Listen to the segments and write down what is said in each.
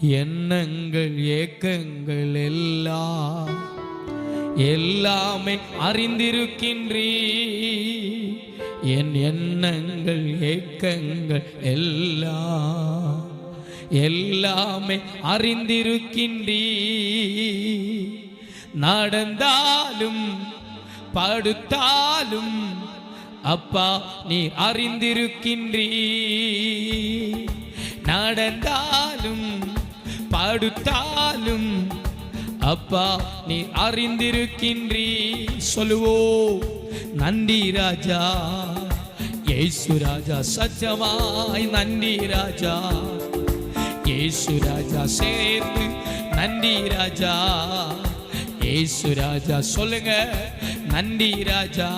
எண்ணங்கள் ஏக்கங்கள் எல்லாம் எல்லாமே அறிந்திருக்கின்றீ என் எண்ணங்கள் ஏக்கங்கள் எல்லாம் எல்லாமே அறிந்திருக்கின்றீ நடந்தாலும் படுத்தாலும் அப்பா நீ அறிந்திருக்கின்றீ நடந்தாலும் படுத்தாலும் அப்பா நீ அறிந்திருக்கின்றீ. சொல்லுவோ நன்றி ராஜா ஏசு ராஜா சத்தியமாய் நன்றி ராஜா. ஏசு ராஜா சேர்த்து நன்றி ராஜா. ஏசு ராஜா சொல்லுங்க நன்றி ராஜா.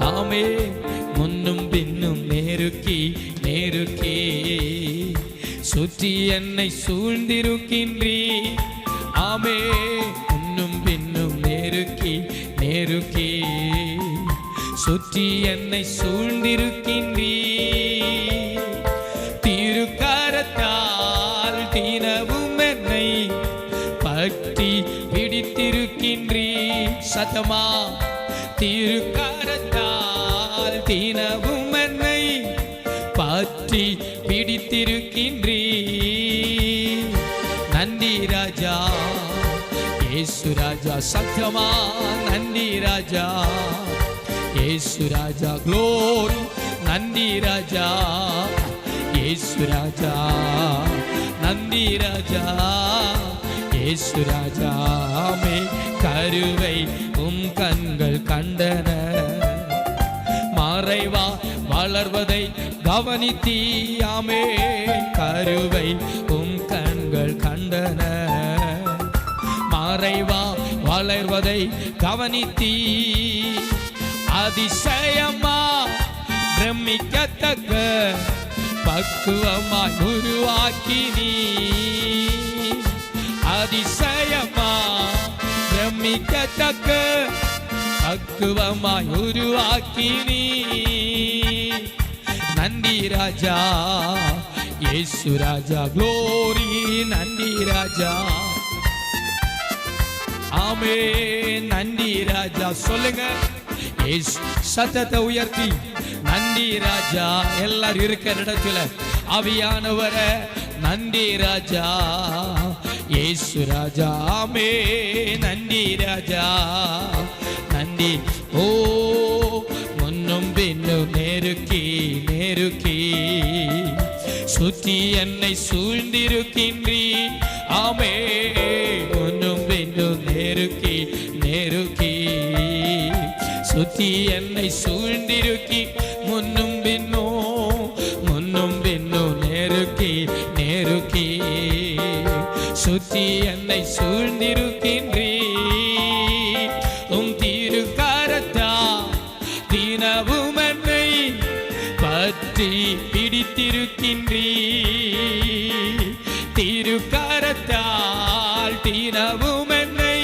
ஆமே முன்னும் பின்னும் நேருக்கி நேருக்கே. சுற்றி என்னை சூழ்ந்திருக்கின்றீ. ஆமே முன்னும் பின்னும் நேருக்கி நேருக்கி. சுற்றி என்னை சூழ்ந்திருக்கின்றீ. திருக்கரத்தால் தினவும் என்னை பற்றி பிடித்திருக்கின்றீ சத்தமா திருக்கரத்தால் தினவும் என்னை பற்றி பிடித்திருக்கின்ற நன்றி ராஜா. ஏசு ராஜா சத்தியமா நன்றி ராஜா. ஏசு ராஜா க்ளோரி நன்றி ராஜா. ஏசு ராஜா. நந்தி ராஜா. ஏசு ராஜாமே கருவை உம் கண்கள் கண்டன. மறைவா வளர்வதை கவனித்தீயாமே கருவை உம் கண் மறைவா வளர்வதை கவனித்தீ அதிசயமா பிரமிக்கத்தக்க பக்குவமாய் உருவாக்கி நீ அதிசயமா பிரமிக்கத்தக்க பக்குவமாய் உருவாக்கி நீ நன்றி ராஜா ஏசு ராஜா க்ளோரி நந்தி ராஜா. ஆமே நன்றி ராஜா. சொல்லுங்க. சத்தத்தை உயர்த்தி. நன்றி ராஜா. எல்லாரும் இருக்கிற இடத்துல அவியானவர. நன்றி ராஜா. ஏசு ராஜா. ஆமே நன்றி ராஜா. நன்றி. ஓ முன்னும் பின்னும் நெருக்கி நெருக்கி. சுற்றி என்னை சூழ்ந்திருக்கின்றீ ஆமே சுற்றி என்னை சூழ்ந்திருக்கி. முன்னும் பின்னோ முன்னும் பின்னும் நெருக்கி நெருக்கி. சுத்தி என்னை சூழ்ந்திருக்கின்றீ. உம் தீருக்காரத்தா தினவும் என்னை பற்றி பிடித்திருக்கின்றீ. தீருக்காரத்தால் தினவும் என்னை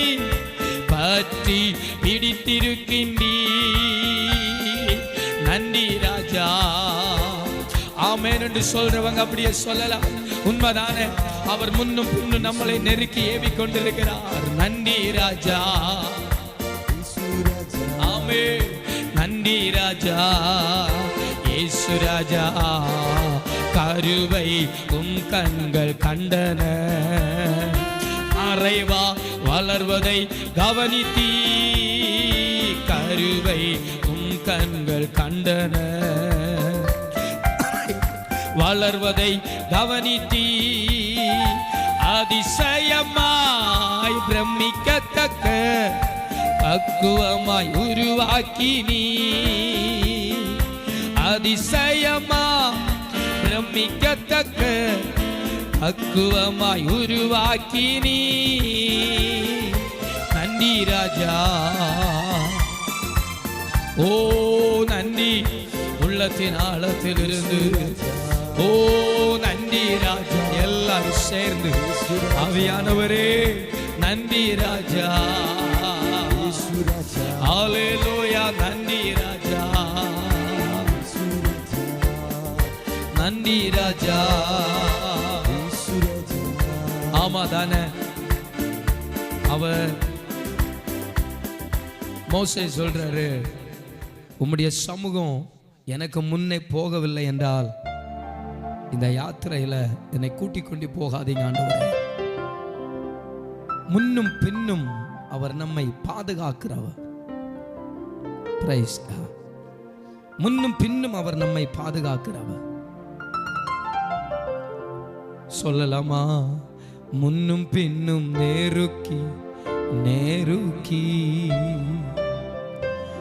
பற்றி பிடித்திருக்கின்றீ. என்று சொல்றவங்க அப்படியே சொல்லலாம். உண்மைதானே? அவர் முன்னும் பின்னும் நம்மளை நெருக்கி ஏவி கொண்டிருக்கிறார் நன்றி ராஜா. ஆமே. நன்றி ராஜா. இயேசு ராஜா. கருவை உம் கண்கள் கண்டன. அறைவா வளர்வதை கவனித்தீ கருவை உம் கண்கள் கண்டன. வளர்வதை கவனித்தீ அதிசயமாய் பிரமிக்கத்தக்க பக்குவமாய் உருவாக்கி நீ அதிசயமா பிரமிக்கத்தக்க பக்குவமாய் உருவாக்கி நீ நன்றி ராஜா. ஓ நன்றி. உள்ளத்தின் ஆழத்திலிருந்து ஓ நன்றி ராஜா எல்லாரும் சேர்ந்து ஆவியானவரே நன்றி ராஜா. ஹalleluya நன்றி ராஜா. நன்றி ராஜா. ஆமா தானே. அவர் மோசே சொல்றாரு உம்முடைய சமூகம் எனக்கு முன்னே போகவில்லை என்றால் இந்த யாத்திரையில என்னை கூட்டிக் கொண்டு போகாதீங்க ஆண்டவரே. முன்னும் பின்னும் அவர் நம்மை பாதுகாக்கிறவர். முன்னும் பின்னும் அவர் நம்மை பாதுகாக்கிறவர். சொல்லலாமா? முன்னும் பின்னும் நேருக்கி நேருக்கி.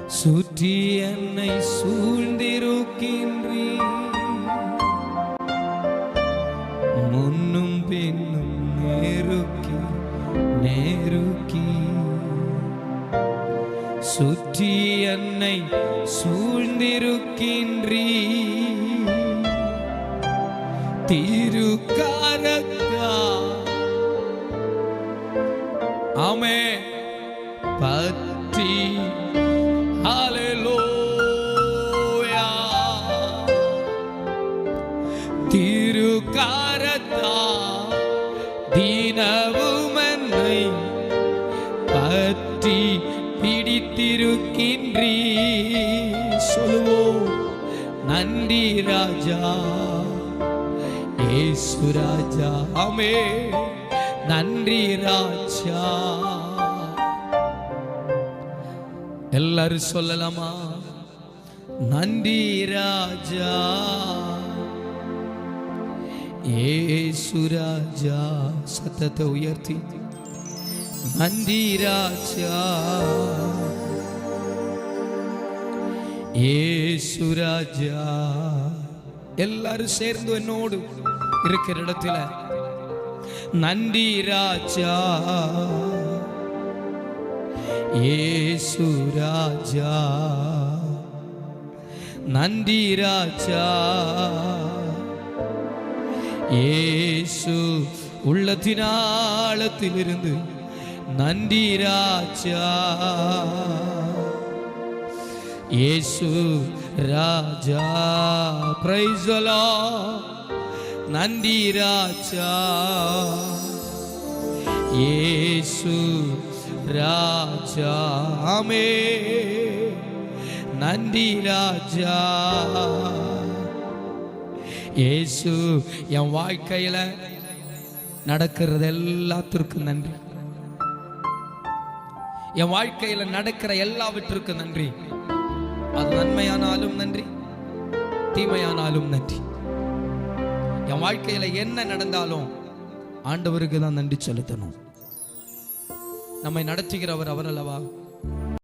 சுற்றி என்னை சூழ்ந்திருக்கின்றீ நெருக்கி. சுற்றி என்னை சூழ்ந்திருக்கின்றீ. திருக்காரத்தா ஆமே பற்றி பிடித்திருக்கின்றீ. சொல்லுவோம் நன்றி ராஜா. ஏசு ராஜா அமே நன்றி ராஜா. எல்லாரும் சொல்லலாமா? நன்றி ராஜா. ஏசு ராஜா சத்தத்தை உயர்த்தி. நன்றி ராஜா ஏசு ராஜா. எல்லாரும் சேர்ந்து என்னோடு இருக்கிற இடத்துல. நன்றி ராஜா. ஏசு ராஜா. நன்றி ராஜா. ஏசு ராஜா. இயேசு ராஜா பிரைசலா நந்தி ராஜா. இயேசு ராஜா. ஆமே நந்தி ராஜா. இயேசு என் வாழ்க்கையில நடக்கிறது எல்லாத்திற்கும் நன்றி. என் வாழ்க்கையில நடக்கிற எல்லாவற்றிற்கும் நன்றி. அது நன்மையானாலும் நன்றி தீமையானாலும் நன்றி. என் வாழ்க்கையில என்ன நடந்தாலும் ஆண்டவருக்கு தான் நன்றி செலுத்தணும். நம்மை நடத்துகிறவர் அவர் அல்லவா?